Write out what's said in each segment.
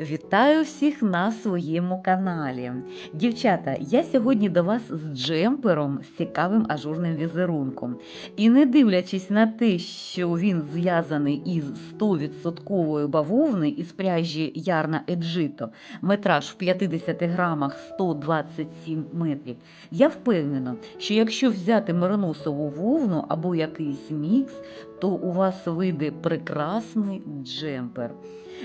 Вітаю всіх на своєму каналі. Дівчата, я сьогодні до вас з джемпером з цікавим ажурним візерунком. І не дивлячись на те, що він зв'язаний із 100% бавовни із пряжі Ярна Еджито, метраж в 50 грамах 127 метрів, я впевнена, що якщо взяти мериносову вовну або якийсь мікс, то у вас вийде прекрасний джемпер.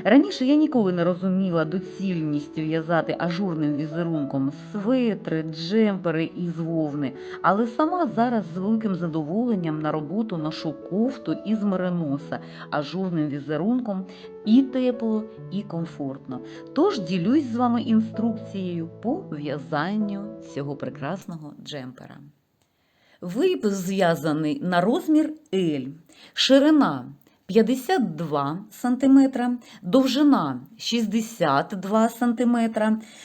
Раніше я ніколи не розуміла доцільність в'язати ажурним візерунком светри, джемпери із вовни, але сама зараз з великим задоволенням на роботу ношу кофту із мериноса ажурним візерунком і тепло, і комфортно. Тож ділюсь з вами інструкцією по в'язанню цього прекрасного джемпера. Виріб зв'язаний на розмір L, ширина 52 см, довжина 62 см.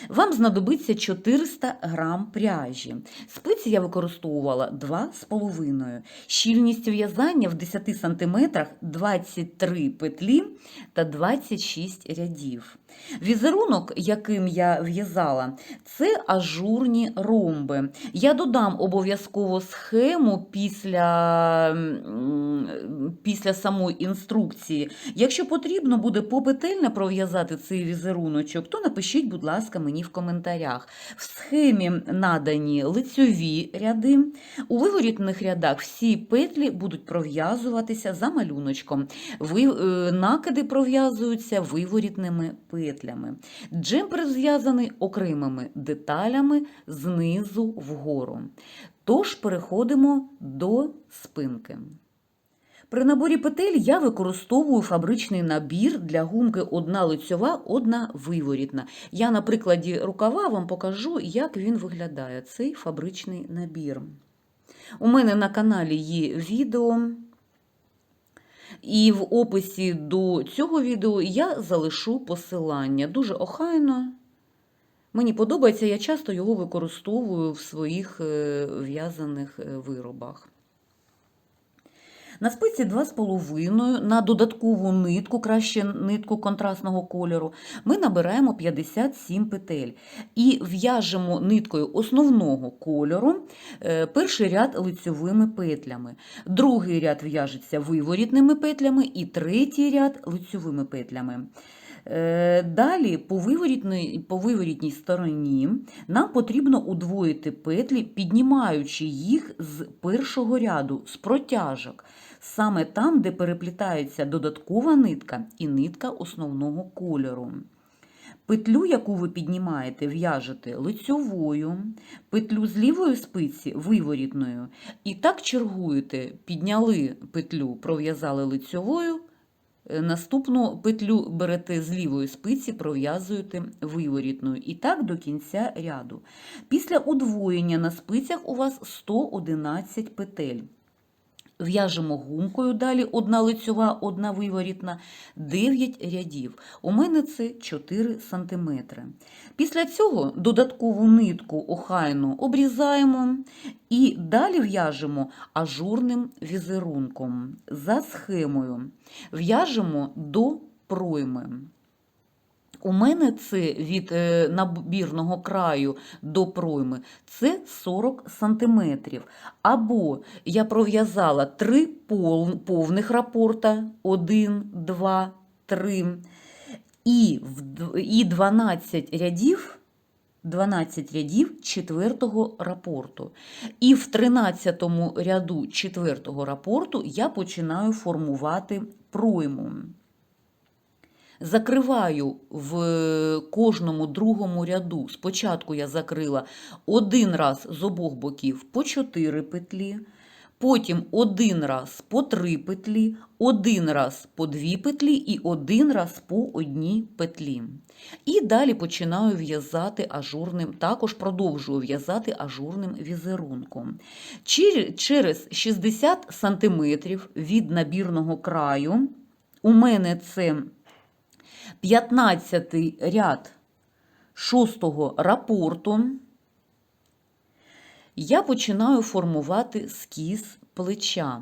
Вам знадобиться 400 грам пряжі. Спиці я використовувала 2,5. Щільність в'язання в 10 см 23 петлі та 26 рядів. Візерунок, яким я в'язала, це ажурні ромби. Я додам обов'язково схему після, після самої інструкції. Якщо потрібно буде попетельно пров'язати цей візеруночок, то напишіть, будь ласка, мені в коментарях. В схемі надані лицьові ряди. У виворітних рядах всі петлі будуть пров'язуватися за малюночком. Е, накиди пров'язуються виворітними петлями. Джемпер зв'язаний окремими деталями знизу вгору. Тож переходимо до спинки. При наборі петель я використовую фабричний набір для гумки одна лицьова, одна виворітна. Я на прикладі рукава вам покажу, як він виглядає, цей фабричний набір. У мене на каналі є відео. І в описі до цього відео я залишу посилання. Дуже охайно. Мені подобається, я часто його використовую в своїх е, в'язаних е, виробах. На спиці 2,5 на додаткову нитку, краще нитку контрастного кольору, ми набираємо 57 петель і в'яжемо ниткою основного кольору е, перший ряд лицьовими петлями, другий ряд в'яжеться виворітними петлями і третій ряд лицьовими петлями. Е, Далі по виворітній, по виворітній стороні нам потрібно удвоїти петлі, піднімаючи їх з першого ряду, з протяжок, саме там, де переплітається додаткова нитка і нитка основного кольору. Петлю, яку ви піднімаєте, в'яжете лицьовою, петлю з лівої спиці виворітною. І так чергуєте, підняли петлю, пров'язали лицьовою, Наступну петлю берете з лівої спиці, пров'язуєте виворітною. І так до кінця ряду. Після удвоєння на спицях у вас 111 петель. В'яжемо гумкою далі одна лицьова, одна виворітна, 9 рядів. У мене це 4 см. Після цього додаткову нитку охайну обрізаємо і далі в'яжемо ажурним візерунком за схемою. В'яжемо до пройми. У мене це від е, набірного краю до пройми це 40 сантиметрів. Або я пров'язала три повних рапорта 1, 2, 3 і, і 12 рядів. 12 рядів четвертого рапорту. І в 13 ряду четвертого рапорту я починаю формувати пройму. Закриваю в кожному другому ряду. Спочатку я закрила один раз з обох боків по 4 петлі, потім один раз по 3 петлі, один раз по 2 петлі і один раз по одній петлі. І далі починаю в'язати ажурним, також продовжую в'язати ажурним візерунком. Через 60 см від набірного краю у мене це 15 ряд шостого рапорту я починаю формувати скіз плеча.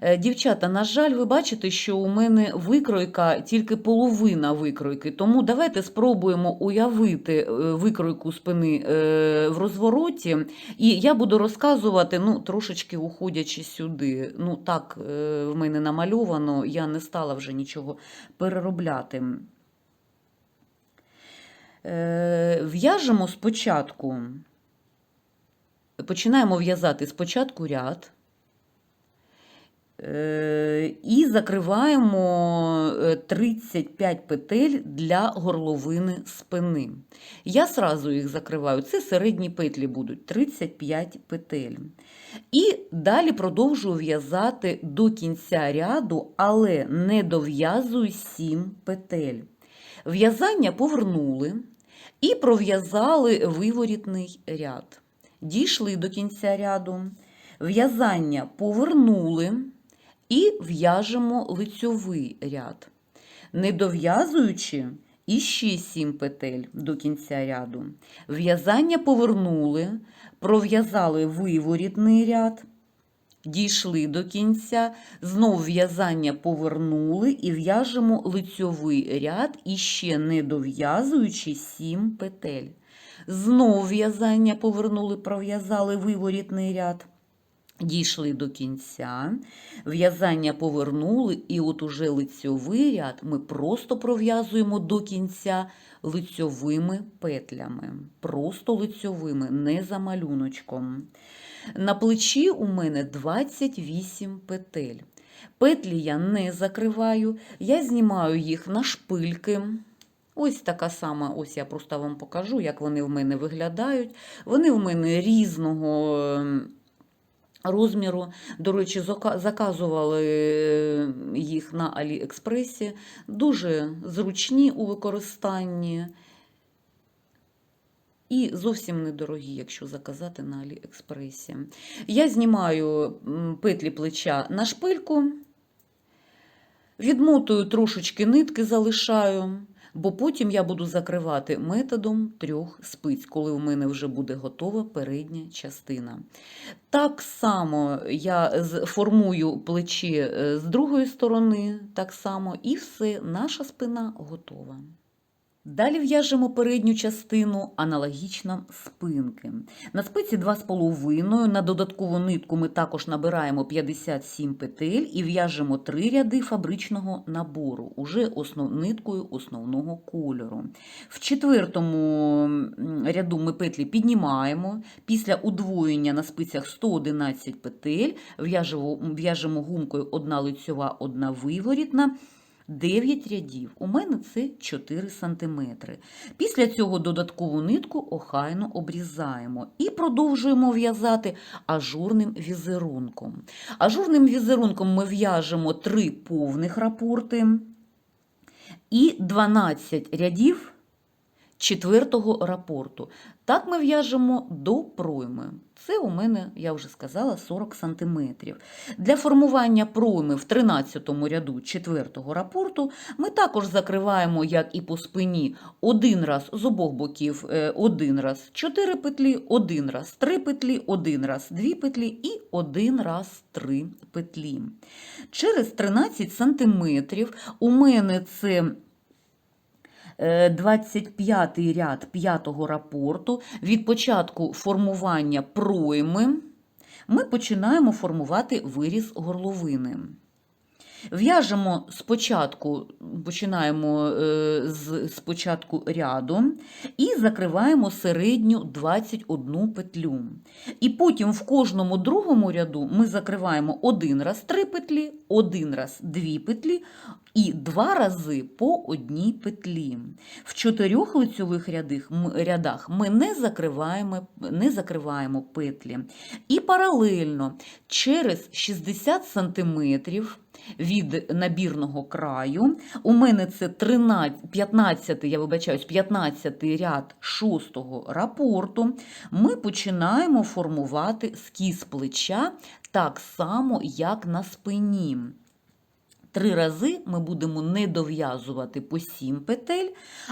Е, Дівчата, на жаль, ви бачите, що у мене викройка тільки половина викройки, тому давайте спробуємо уявити е, викройку спини е, в розвороті, і я буду розказувати, ну, трошечки уходячи сюди. Ну, так в мене намальовано, я не стала вже нічого переробляти. Е, В'яжемо спочатку, починаємо в'язати спочатку ряд. Е, І закриваємо е, 35 петель для горловини спини. Я сразу їх закриваю. Це середні петлі будуть 35 петель. І далі продовжую в'язати до кінця ряду, але не дов'язую 7 петель. В'язання повернули і пров'язали виворітний ряд. Дійшли до кінця ряду. В'язання повернули і в'яжемо лицьовий ряд, не дов'язуючи іще 7 петель до кінця ряду. В'язання повернули, пров'язали виворітний ряд, дійшли до кінця, знов в'язання повернули і в'яжемо лицьовий ряд, іще не дов'язуючи 7 петель. Знов в'язання повернули, пров'язали виворітний ряд. Дійшли до кінця, в'язання повернули, і от уже лицьовий ряд ми просто пров'язуємо до кінця лицьовими петлями. Просто лицьовими, не за малюночком. На плечі у мене 28 петель. Петлі я не закриваю, я знімаю їх на шпильки. Ось така сама, ось я просто вам покажу, як вони в мене виглядають. Вони в мене різного ем, розміру. До речі, заказували е, їх на Аліекспресі. Дуже зручні у використанні. І зовсім недорогі, якщо заказати на Аліекспресі. Я знімаю петлі плеча на шпильку, відмотую трошечки нитки, залишаю, бо потім я буду закривати методом трьох спиць, коли у мене вже буде готова передня частина. Так само я формую плечі е, з другої сторони, так само, і все, наша спина готова. Далі в'яжемо передню частину аналогічно спинки. На спиці 2,5, на додаткову нитку ми також набираємо 57 петель і в'яжемо 3 ряди фабричного набору, уже основ, ниткою основного кольору. В четвертому ряду ми петлі піднімаємо. Після удвоєння на спицях 111 петель в'яжемо гумкою одна лицьова, одна виворітна. 9 рядів. У мене це 4 см. Після цього додаткову нитку охайно обрізаємо і продовжуємо в'язати ажурним візерунком. Ажурним візерунком ми в'яжемо 3 повних рапорти і 12 рядів четвертого рапорту. Так ми в'яжемо до пройми. Це у мене, я вже сказала, 40 см. Для формування пройми в 13 ряду четвертого рапорту ми також закриваємо, як і по спині, один раз з обох боків, е, один раз 4 петлі, один раз 3 петлі, один раз 2 петлі і один раз 3 петлі. Через 13 см у мене це 25 ряд 5 рапорту. Від початку формування пройми ми починаємо формувати виріз горловини. В'яжемо спочатку, починаємо е, з спочатку ряду і закриваємо середню 21 петлю. І потім в кожному другому ряду ми закриваємо один раз 3 петлі, один раз 2 петлі і два рази по одній петлі. В чотирьох лицьових рядах, ми не закриваємо, не закриваємо петлі. І паралельно через 60 сантиметрів від набірного краю. У мене це 13, 15, я вибачаюсь, 15 ряд 6 рапорту. Ми починаємо формувати скіз плеча так само, як на спині. Три рази ми будемо не дов'язувати по 7 петель,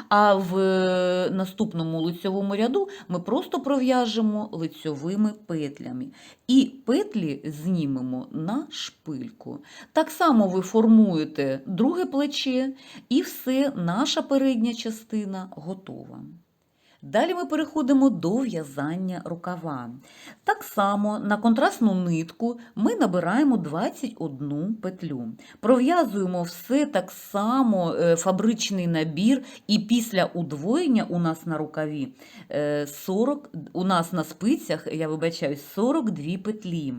а в е, наступному лицьовому ряду ми просто пров'яжемо лицьовими петлями. І петлі знімемо на шпильку. Так само ви формуєте друге плече, і все, наша передня частина готова. Далі ми переходимо до в'язання рукава. Так само на контрастну нитку ми набираємо 21 петлю. Пров'язуємо все так само е, фабричний набір, і після удвоєння у нас на рукаві е, 40, у нас на спицях, я вибачаюсь, 42 петлі.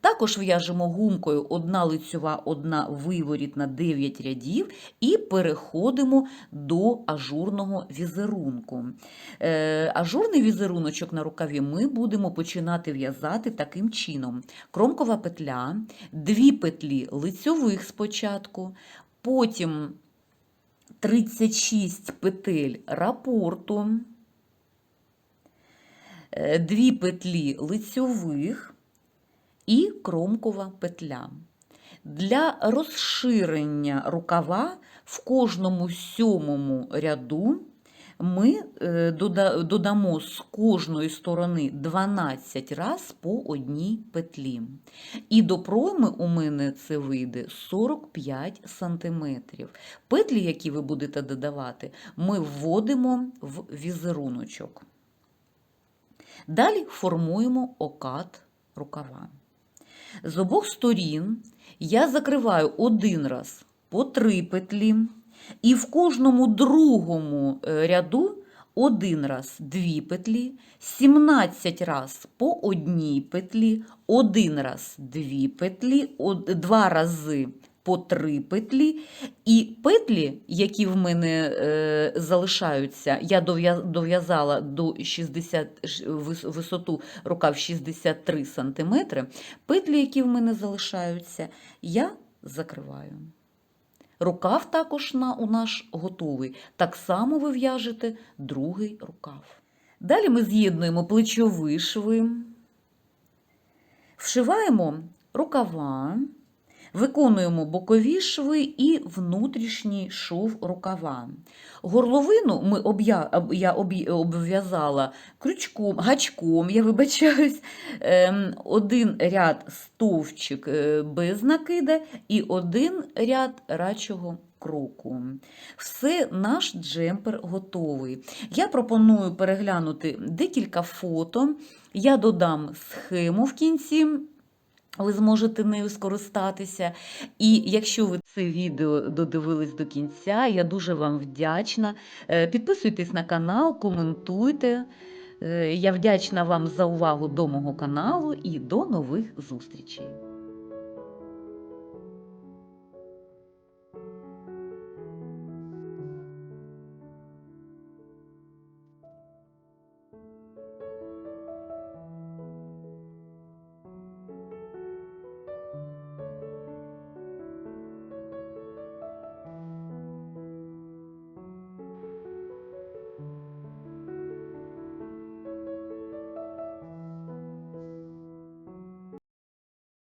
Також в'яжемо гумкою одна лицьова, одна виворіт на 9 рядів і переходимо до ажурного візерунку. Е, Ажурний візеруночок на рукаві ми будемо починати в'язати таким чином: кромкова петля, дві петлі лицьових спочатку, потім 36 петель рапорту, е, дві петлі лицьових і кромкова петля. Для розширення рукава в кожному сьомому ряду ми е, додамо з кожної сторони 12 раз по одній петлі. І до пройми у мене це вийде 45 сантиметрів. Петлі, які ви будете додавати, ми вводимо в візеруночок. Далі формуємо окат рукава. З обох сторін я закриваю один раз по три петлі, і в кожному другому е, ряду один раз дві петлі, 17 раз по одній петлі, один раз дві петлі, два рази по три петлі. І петлі, які в мене е, залишаються, я дов'язала до 60, висоту рукав 63 см, петлі, які в мене залишаються, я закриваю. Рукав також на, у нас готовий. Так само ви в'яжете другий рукав. Далі ми з'єднуємо плечові шви, вшиваємо рукава, виконуємо бокові шви і внутрішній шов рукава. Горловину ми я обв'язала крючком, гачком, я вибачаюсь, ем, один ряд стовпчик е, без накида і один ряд рачого кроку. Все, наш джемпер готовий. Я пропоную переглянути декілька фото. Я додам схему в кінці. Ви зможете нею скористатися. І якщо ви це відео додивились до кінця, я дуже вам вдячна. Е, Підписуйтесь на канал, коментуйте. Е, Я вдячна вам за увагу до мого каналу і до нових зустрічей.